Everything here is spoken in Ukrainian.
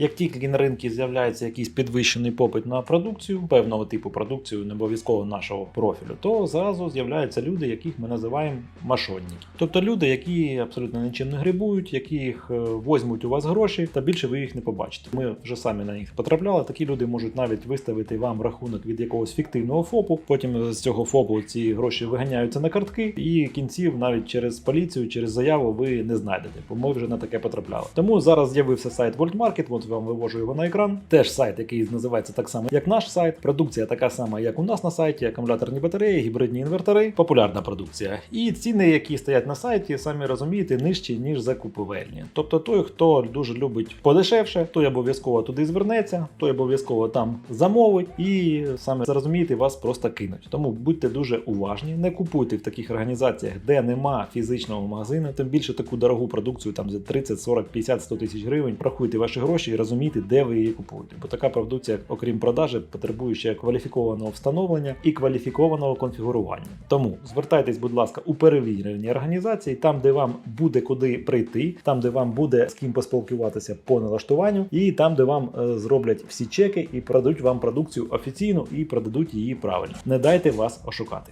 Як тільки на ринку з'являється якийсь підвищений попит на продукцію, певного типу продукцію, не обов'язково нашого профілю, то зразу з'являються люди, яких ми називаємо мошенники. Тобто люди, які абсолютно нічим не грибують, яких е, возьмуть у вас гроші, та більше ви їх не побачите. Ми вже самі на них потрапляли. Такі люди можуть навіть виставити вам рахунок від якогось фіктивного ФОПу. Потім з цього ФОПу ці гроші виганяються на картки, і кінців навіть через поліцію, через заяву ви не знайдете, бо ми вже на таке потрапляли. Тому зараз з'явився сайт World Market, вам вивожу його на екран. Теж сайт, який називається так само, як наш сайт. Продукція така сама, як у нас на сайті, акумуляторні батареї, гібридні інвертори, популярна продукція. І ціни, які стоять на сайті, самі розумієте, нижчі ніж закупівельні. Тобто той, хто дуже любить подешевше, той обов'язково туди звернеться, той обов'язково там замовить, і саме зрозумієте, вас просто кинуть. Тому будьте дуже уважні, не купуйте в таких організаціях, де нема фізичного магазину, тим більше таку дорогу продукцію там за 30, 40, 50, 100 тисяч гривень. Рахуйте ваші гроші і розумійте, де ви її купуєте. Бо така продукція, окрім продажі, потребує ще кваліфікованого встановлення і кваліфікованого конфігурування. Тому звертайтесь, будь ласка, у перевірені організації, там, де вам буде куди прийти, там, де вам буде з ким поспілкуватися по налаштуванню, і там, де вам е, зроблять всі чеки і продадуть вам продукцію офіційно і продадуть її правильно. Не дайте вас ошукати.